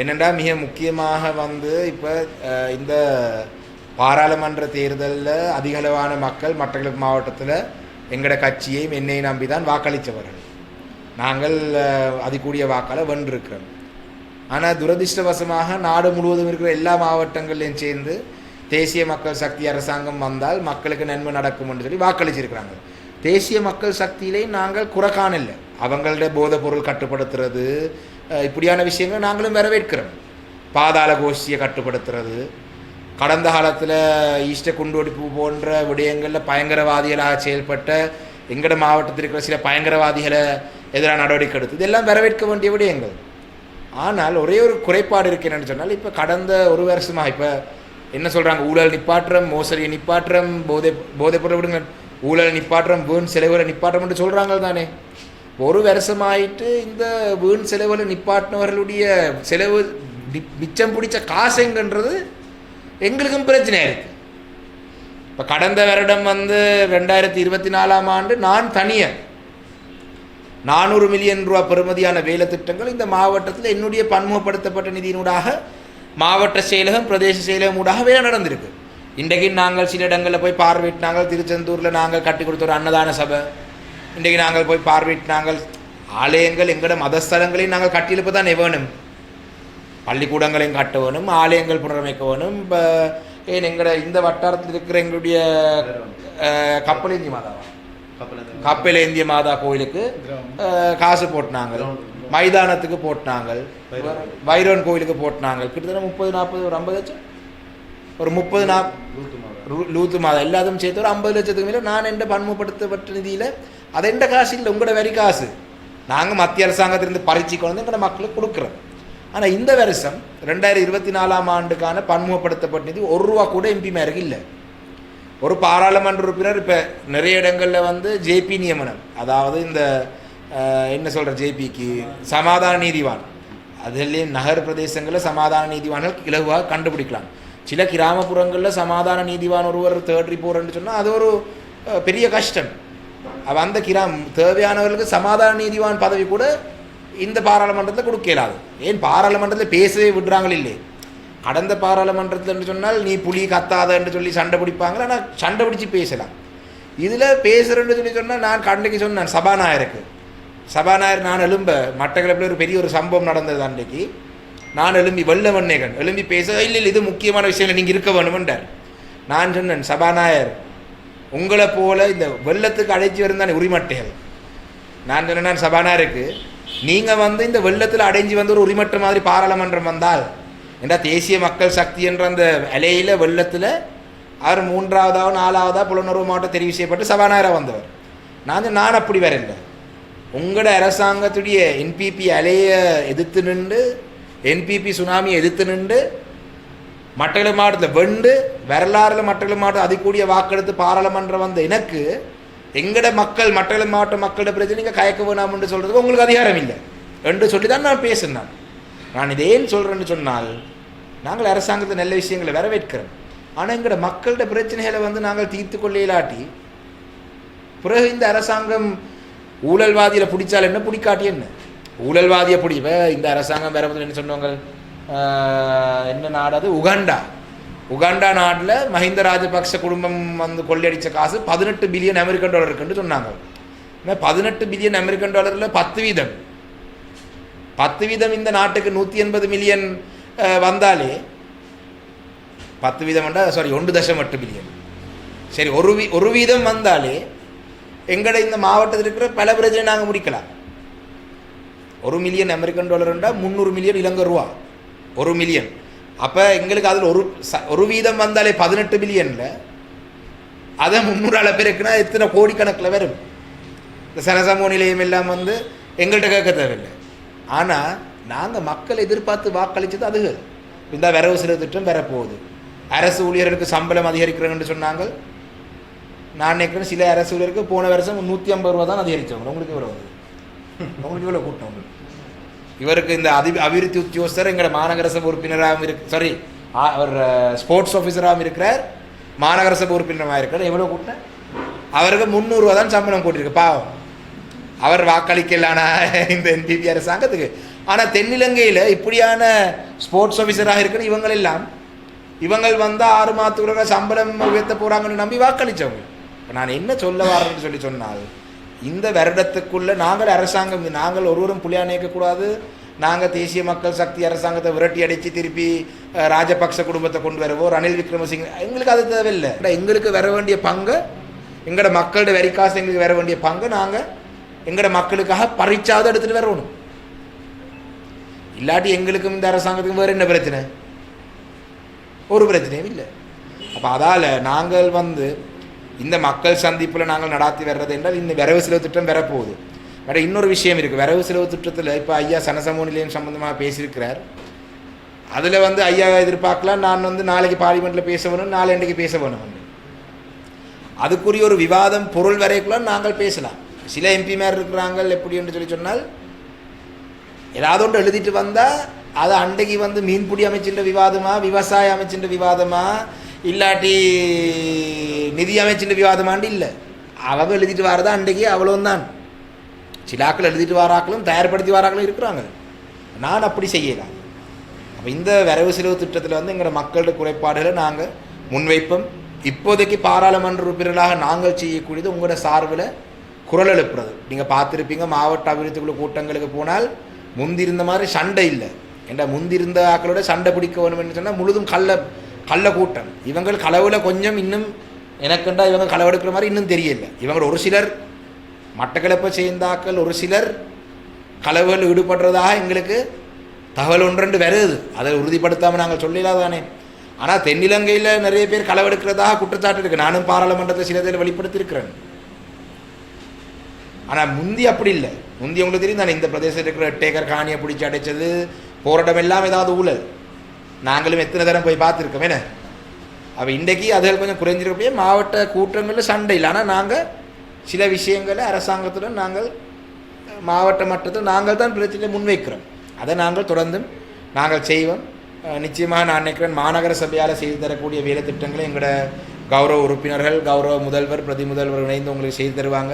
என்னென்னா மிக முக்கியமாக வந்து இப்போ இந்த பாராளுமன்ற தேர்தலில் அதிகளவான மக்கள் மட்டக்களப்பு மாவட்டத்தில் எங்களோட கட்சியையும் என்னை நம்பி தான் வாக்களித்தவர்கள் நாங்கள் அதிகூடிய வாக்கால் வென்றிருக்கிறோம். ஆனால் துரதிர்ஷ்டவசமாக நாடு முழுவதும் இருக்கிற எல்லா மாவட்டங்கள்லையும் சேர்ந்து தேசிய மக்கள் சக்தி அரசாங்கம் வந்தால் மக்களுக்கு நன்மை நடக்கும்னு சொல்லி வாக்களிச்சிருக்கிறாங்க. தேசிய மக்கள் சக்தியிலே நாங்கள் குறை காணல. அவங்களோட போதைப்பொருள் கட்டுப்படுத்துறது இப்படியான விஷயங்களை நாங்களும் வரவேற்கிறோம். பாதாள கோஷ்டியை கட்டுப்படுத்துறது கடந்த காலத்தில் ஈஸ்ட குண்டுவெடிப்பு போன்ற விடயங்களில் பயங்கரவாதிகளாக செயல்பட்ட எங்கட மாவட்டத்தில் இருக்கிற சில பயங்கரவாதிகளை எதிராக நடவடிக்கை எடுத்து இதெல்லாம் வரவேற்க வேண்டிய விடயங்கள். ஆனால் ஒரே ஒரு குறைபாடு இருக்கு என்னென்னு சொன்னால் இப்போ கடந்த ஒரு வருஷமாக இப்போ என்ன சொல்கிறாங்க ஊழல் நிப்பாற்றம் மோசடியை நிப்பாற்றம் போதை போதைப்பொருள் விடுங்க ஊழல் நிப்பாற்றம் வீண் செலவுகளை நிப்பாற்றம்னு சொல்கிறாங்க தானே ஒரு வருஷமாயிட்டு இந்த வீண் செலவில் நிப்பாட்டினவர்களுடைய செலவு மிச்சம் பிடிச்ச காசுங்கன்றது எங்களுக்கும் பிரச்சனையாக இருக்குது இப்போ கடந்த வருடம் வந்து ரெண்டாயிரத்தி இருபத்தி நாலாம் ஆண்டு நான் தனியன் நானூறு மில்லியன் ரூபா பெறுமதியான வேலை திட்டங்கள் இந்த மாவட்டத்தில் என்னுடைய பன்முகப்படுத்தப்பட்ட நிதியினூடாக மாவட்ட செயலகம் பிரதேச செயலகம் ஊடாக வேலை நடந்திருக்கு. இன்றைக்கு நாங்கள் சில இடங்களில் போய் பார்வையிட்டு நாங்கள் திருச்செந்தூரில் நாங்கள் கட்டி கொடுத்த ஒரு அன்னதான சபை. இன்றைக்கு நாங்கள் போய் பார்வையிட்டாங்கள் ஆலயங்கள் எங்களோட மதஸ்தலங்களையும் நாங்கள் கட்டியெழுப்ப தான் வேணும் பள்ளிக்கூடங்களையும் கட்ட வேணும் ஆலயங்கள் புனரமைக்க வேணும். இப்போ ஏன் எங்களோட இந்த வட்டாரத்தில் இருக்கிற எங்களுடைய கப்பலேந்திய கப்பலேந்தி கப்பலேந்திய மாதா கோயிலுக்கு காசு போட்டினாங்க மைதானத்துக்கு போட்டினாங்க வைரோன் கோயிலுக்கு போட்டினாங்க கிட்டத்தட்ட முப்பது நாற்பது ஒரு ஐம்பது லட்சம்? ஒரு முப்பது நாற்பது ரூ- லூத்து மாதம் எல்லாத்தையும் சேர்த்து ஒரு ஐம்பது லட்சத்துக்கு மேலே நான் எந்த பன்முகப்படுத்தப்பட்ட நிதியில் அது எந்த காசு இல்லை உங்களோட வரி காசு. நாங்கள் மத்திய அரசாங்கத்திலிருந்து பறிச்சு கொண்டு வந்து எங்களோட மக்களுக்கு கொடுக்குறோம். ஆனால் இந்த வருஷம் ரெண்டாயிரத்தி இருபத்தி நாலாம் ஆண்டுக்கான பன்முகப்படுத்தப்பட்ட நிதி ஒரு ரூபா கூட எம்பி மேருக்கு இல்லை. ஒரு பாராளுமன்ற உறுப்பினர் இப்போ நிறைய இடங்களில் வந்து ஜேபி நியமனம். அதாவது இந்த என்ன சொல்கிற ஜேபிக்கு சமாதான நீதிவான் அதுலேயும் நகர் பிரதேசங்களில் சமாதான நீதிவான்கள் இலகுவாக கண்டுபிடிக்கலாம். சில கிராமப்புறங்களில் சமாதான நீதிவான் ஒருவர் தேர்ட் ரிப்போர்ட்னு சொன்னால் அது ஒரு பெரிய கஷ்டம். அவ அந்த கிராம் தேவையானவர்களுக்கு சமாதான நீதிவான் பதவி கூட இந்த பாராளுமன்றத்தில் கொடுக்கலாது ஏன் பாராளுமன்றத்தில் பேசவே விடுறாங்களே இல்லை கடந்த பாராளுமன்றத்தில் என்று சொன்னால் நீ புலி கத்தாதன்னு சொல்லி சண்டை பிடிப்பாங்க ஆனால் சண்டை பிடிச்சி பேசலாம். இதில் பேசுகிறேன்னு சொல்லி சொன்னால் நான் கண்டைக்கு சொன்னேன் சபாநாயகருக்கு. சபாநாயகர் நான் எழும்ப மட்டக்களப்பில் ஒரு பெரிய ஒரு சம்பவம் நடந்தது அன்றைக்கு. நான் எழும்பி வெள்ள வண்ணேகன் எழும்பி பேச இல்லை இல்லை இது முக்கியமான விஷயங்கள் நீங்கள் இருக்க வேணுமென்றார் நான் சொன்னேன் சபாநாயகர் உங்களை போல இந்த வெள்ளத்துக்கு அழைச்சி வருந்தானே உரிமட்டைகள். நான் சொன்னேன் சபாநாயகருக்கு நீங்கள் வந்து இந்த வெள்ளத்தில் அடைஞ்சு வந்து ஒரு உரிமற்ற மாதிரி பாராளுமன்றம் வந்தால் ஏண்டா தேசிய மக்கள் சக்தி என்ற அந்த அலையில் வெள்ளத்தில் அவர் மூன்றாவதாக நாலாவதாக புலனுறவு மாவட்டம் தெரிவு செய்யப்பட்டு சபாநாயகராக வந்தவர். நான் நான் அப்படி வரல உங்களோட அரசாங்கத்துடைய என்பிபி அலையை எதிர்த்து நின்று என்பிபி சுனாமியை எதிர்த்து நின்று மட்டக்களப்பு மாவட்டத்தில் வெண்டு வரலாறுல மட்டக்களப்பு மாவட்டம் அதிகூடிய வாக்கெடுத்து பாராளுமன்றம் வந்த எனக்கு எங்கட மக்கள் மட்டக்களப்பு மாவட்ட மக்களோட பிரச்சனை நீங்கள் கயக்க வேணாம்னு சொல்கிறதுக்கு உங்களுக்கு அதிகாரம் இல்லை. என்று சொல்லி தான் நான் பேசினேன். நான் இதேன்னு சொல்கிறேன்னு சொன்னால் நாங்கள் அரசாங்கத்தை நல்ல விஷயங்களை வரவேற்கிறோம். ஆனால் எங்களோட மக்களோட பிரச்சனைகளை வந்து நாங்கள் தீர்த்து கொள்ளையிலாட்டி பிறகு இந்த அரசாங்கம் ஊழல்வாதியில் பிடிச்சால் என்ன பிடிக்காட்டி என்ன? ஊழல்வாதியை இப்போ இந்த அரசாங்கம் வேறு என்ன சொன்னவங்க? ஆஹ், என்ன நாடு அது? உகாண்டா. உகாண்டா நாட்டில் மஹிந்த ராஜபக்ஷ குடும்பம் வந்து கொள்ளையடிச்ச காசு பதினெட்டு பில்லியன் அமெரிக்கன் டாலர் இருக்குன்னு சொன்னாங்க. இந்த பதினெட்டு பில்லியன் அமெரிக்கன் டாலரில் பத்து வீதம். பத்து வீதம் இந்த நாட்டுக்கு நூற்றி எண்பது மில்லியன் வந்தாலே பத்து வீதம் சாரி ஒன்று தசம் எட்டு பில்லியன். சரி ஒரு வீ ஒரு வீதம் வந்தாலே எங்களை இந்த மாவட்டத்தில் இருக்கிற பல பிரச்சனை நாங்கள் முடிக்கலாம். ஒரு மில்லியன் அமெரிக்கன் டாலர்ண்டா முந்நூறு மில்லியன் இலங்கை ரூபா. ஒரு மில்லியன் அப்போ எங்களுக்கு அதில் ஒரு ச- ஒரு வீதம் வந்தாலே பதினெட்டு மில்லியனில் அதை முந்நூறால பேருக்குன்னா எத்தனை கோடிக்கணக்கில் வரும்? இந்த சனசமூக நிலையம் எல்லாம் வந்து எங்கள்கிட்ட கேட்க தேவையில்லை. ஆனால் நாங்கள் மக்கள் எதிர்பார்த்து வாக்களித்தது அதுகள் இந்த வரவு செலவு திட்டம் வரப்போகுது. அரசு ஊழியர்களுக்கு சம்பளம் அதிகரிக்கிறேன்னு சொன்னாங்க. நான் நினைக்கிறேன் சில அரசு ஊழியருக்கு போன வருஷம் நூற்றி ஐம்பது ரூபா தான் அதிகரித்தவங்க உங்களுக்கு எவ்வளோ வருது கூட்டம் இவருக்கு இந்த அதி அபிவிருத்தி உத்தியோகஸ்தர் எங்களோட மாநகர சபை உறுப்பினராகவும் இருக்கு சாரி அவர் ஸ்போர்ட்ஸ் ஆஃபீஸராகவும் இருக்கிறார். மாநகர சபை உறுப்பினராக இருக்கிறார். எவ்வளோ கூட்டம்? அவருக்கு முந்நூறுரூவா தான் சம்பளம் கூட்டியிருக்கு பாவம். அவர் வாக்களிக்கலானா இந்த என்பிபி அரசாங்கத்துக்கு? ஆனால் தென்னிலங்கையில் இப்படியான ஸ்போர்ட்ஸ் ஆஃபீஸராக இருக்கிற இவங்கள் எல்லாம் இவங்கள் வந்தால் ஆறு மாதத்துக்குள்ள சம்பளம் உயர்த்த போகிறாங்கன்னு நம்பி வாக்களித்தவங்க இப்போ நான் என்ன சொல்ல வரேன்னு சொல்லி சொன்னால் இந்த வருடத்துக்குள்ளே நாங்கள் அரசாங்கம் நாங்கள் ஒருவரும் புலியா நிற்கக்கூடாது நாங்கள் தேசிய மக்கள் சக்தி அரசாங்கத்தை விரட்டி அடித்து திருப்பி ராஜபக்ச குடும்பத்தை கொண்டு வருவோம். ரணில் விக்ரமசிங்க எங்களுக்கு அது தேவையில்லை. எங்களுக்கு வர வேண்டிய பங்கு எங்களோட மக்களோட வரி காசு எங்களுக்கு வர வேண்டிய பங்கு நாங்கள் எங்களோட மக்களுக்காக பறிச்சாவது எடுத்துகிட்டு வரணும். இல்லாட்டி எங்களுக்கும் இந்த அரசாங்கத்துக்கும் வேறு என்ன பிரச்சனை? ஒரு பிரச்சனையும் இல்லை. அப்போ அதால் நாங்கள் வந்து இந்த மக்கள் சந்திப்பில் நாங்கள் நடாத்தி வர்றது என்றால் இந்த வரவு செலவு திட்டம் வரப்போகுது. வேற இன்னொரு விஷயம் இருக்குது வரவு செலவு திட்டத்தில் இப்போ ஐயா சனசமூக நிலையம் சம்மந்தமாக பேசியிருக்கிறார். அதில் வந்து ஐயா எதிர்பார்க்கலாம் நான் வந்து நாளைக்கு பார்லிமெண்ட்டில் பேச வேணும் நாளைக்கு பேச வேணும் அதுக்குரிய ஒரு விவாதம் பொருள் வரைக்குள்ள நாங்கள் பேசலாம். சில எம்பிமார் இருக்கிறாங்க எப்படி என்று சொல்லி சொன்னால் ஏதாவது ஒன்று எழுதிட்டு வந்தால் அது அன்றைக்கு வந்து மீன்பிடி அமைச்சின்ற விவாதமா விவசாய அமைச்சின்ற விவாதமா இல்லாட்டி நிதி அமைச்சின்ற விவாதமாண்டு இல்லை. அவங்க எழுதிட்டு வரதா அன்றைக்கு அவ்வளோந்தான் சிலாக்கள் எழுதிட்டு வாராக்களும் தயார்படுத்தி வாராக்களும் இருக்கிறாங்க. நான் அப்படி செய்யலாம் அப்போ இந்த வரவு செலவு திட்டத்தில் வந்து எங்களோட மக்களோட குறைபாடுகளை நாங்கள் முன்வைப்போம். இப்போதைக்கு பாராளுமன்ற உறுப்பினர்களாக நாங்கள் செய்யக்கூடியது உங்களோட சார்பில் குரல் எழுப்புறது. நீங்கள் பார்த்துருப்பீங்க மாவட்ட அபிவிருத்தி குழு கூட்டங்களுக்கு போனால் முந்திருந்த மாதிரி சண்டை இல்லை. ஏண்டா முந்திருந்த ஆக்களோட சண்டை பிடிக்க வேணும்னு சொன்னால் முழுதும் கள்ள கள்ள கூட்டம். இவங்கள் களவில் கொஞ்சம் இன்னும் எனக்குண்டா இவங்க களவெடுக்கிற மாதிரி இன்னும் தெரியல. இவங்க ஒரு சிலர் மட்டக்களப்பை சேர்ந்தாக்கள் ஒரு சிலர் களவுகள் ஈடுபடுறதாக எங்களுக்கு தகவல் ஒன்றெண்டு வருது. அதை உறுதிப்படுத்தாமல் நாங்கள் சொல்லலாதானே ஆனால் தென்னிலங்கையில் நிறைய பேர் களவெடுக்கிறதாக குற்றச்சாட்டு இருக்கு. நானும் பாராளுமன்றத்தை சில இதில் வெளிப்படுத்தியிருக்கிறேன். ஆனால் முந்தி அப்படி இல்லை. முந்தி உங்களுக்கு தெரியும் தானே இந்த பிரதேசத்தில் இருக்கிற டேக்கர் காணியை பிடிச்சி அடைச்சது போராட்டம் எல்லாம் ஏதாவது ஊழல். நாங்களும் எத்தனை தரம் போய் பார்த்துருக்கோம் என்ன? அப்போ இன்றைக்கி அதுகள் கொஞ்சம் குறைஞ்சிருக்கப்படியே மாவட்ட கூட்டங்களில் சண்டை இல்லை. ஆனால் நாங்கள் சில விஷயங்களை அரசாங்கத்துடன் நாங்கள் மாவட்ட மட்டத்தில் நாங்கள் தான் பிரச்சனையை முன்வைக்கிறோம். அதை நாங்கள் தொடர்ந்தும் நாங்கள் செய்வோம். நிச்சயமாக நான் நினைக்கிறேன் மாநகர சபையால் செய்து தரக்கூடிய வேலை திட்டங்களை எங்களோட கௌரவ உறுப்பினர்கள் கௌரவ முதல்வர் பிரதி முதல்வர் இணைந்து உங்களுக்கு செய்து தருவாங்க.